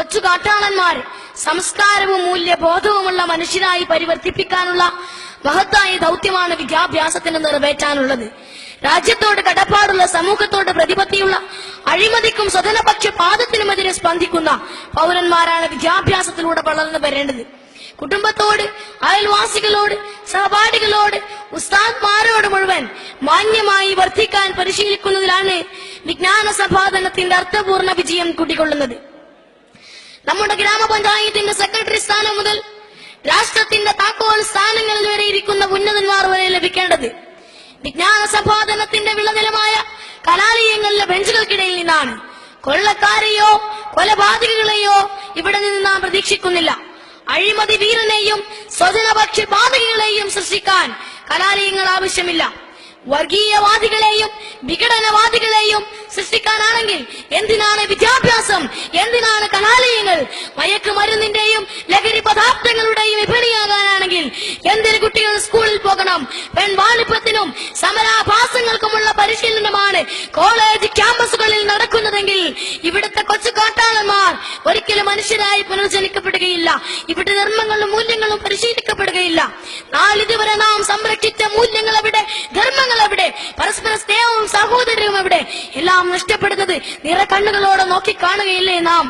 കൊച്ചു കാട്ടാളന്മാർ സംസ്കാരവും മൂല്യബോധവുമുള്ള മനുഷ്യരായി പരിവർത്തിപ്പിക്കാനുള്ള മഹത്തായ ദൗത്യമാണ് വിദ്യാഭ്യാസത്തിന് നിറവേറ്റാനുള്ളത്. രാജ്യത്തോട് കടപ്പാടുള്ള സമൂഹത്തോട് പ്രതിപത്തിയുള്ള അഴിമതിക്കും സ്വതനപക്ഷ പാദത്തിനുമെതിരെ സ്പന്ദിക്കുന്ന പൗരന്മാരാണ് വിദ്യാഭ്യാസത്തിലൂടെ വളർന്നു വരേണ്ടത്. കുടുംബത്തോട് അയൽവാസികളോട് സഹപാഠികളോട് ഉസ്താദ്മാരോട് മുഴുവൻ മാന്യമായി വർദ്ധിക്കാൻ പരിശീലിക്കുന്നതിലാണ് വിജ്ഞാന സമ്പാദനത്തിന്റെ അർത്ഥപൂർണ വിജയം കുടികൊള്ളുന്നത്. നമ്മുടെ ഗ്രാമപഞ്ചായത്തിന്റെ സെക്രട്ടറി സ്ഥാനം മുതൽ രാഷ്ട്രത്തിന്റെ താക്കോൽ സ്ഥാനങ്ങളിൽ വരെ ഇരിക്കുന്ന ഉന്നതന്മാർ വരെ ലഭിക്കേണ്ടത് വിജ്ഞാന സമ്പാദനത്തിന്റെ വിളനിലമായ കലാലയങ്ങളിലെ ബെഞ്ചുകൾക്കിടയിൽ നിന്നാണ്. കൊള്ളക്കാരെയോ കൊലപാതകളെയോ ഇവിടെ നിന്ന് നാം പ്രതീക്ഷിക്കുന്നില്ല. അഴിമതി വീരനെയും സ്വജനപക്ഷി ബാധകളെയും സൃഷ്ടിക്കാൻ കലാലയങ്ങൾ ആവശ്യമില്ല. വർഗീയവാദികളെയും വിഘടനവാദികളെയും സൃഷ്ടിക്കാനാണെങ്കിൽ എന്തിനാണ് വിദ്യാഭ്യാസം? എന്തിനാണ് കലാലയങ്ങൾ? മയക്കുമരുന്നിന്റെയും ലഹരി പദാർത്ഥങ്ങളുടെയും വിപണിയാകാനാണെങ്കിൽ എന്തിന് കുട്ടികൾ സ്കൂളിൽ പോകണം? പെൺവാണിപ്പത്തിനും സമരാഭാസങ്ങൾക്കുമുള്ള പരിശീലനമാണ് കോളേജ് ക്യാമ്പസുകളിൽ നടക്കുന്നതെങ്കിൽ ഇവിടുത്തെ കൊച്ചു കാട്ടാളന്മാർ ഒരിക്കലും മനുഷ്യരായി പുനർജനിക്കപ്പെടുകയില്ല. ഇവിടെ ധർമ്മങ്ങളും മൂല്യങ്ങളും പരിശീലിക്കപ്പെടുകയില്ല. നാളിതുവരെ നാം സംരക്ഷിച്ച മൂല്യങ്ങൾ സ്നേഹവും അവിടെ എല്ലാം നഷ്ടപ്പെടുന്നത് നിറ കണ്ണുകളോടെ നോക്കി കാണുകയില്ലേ നാം?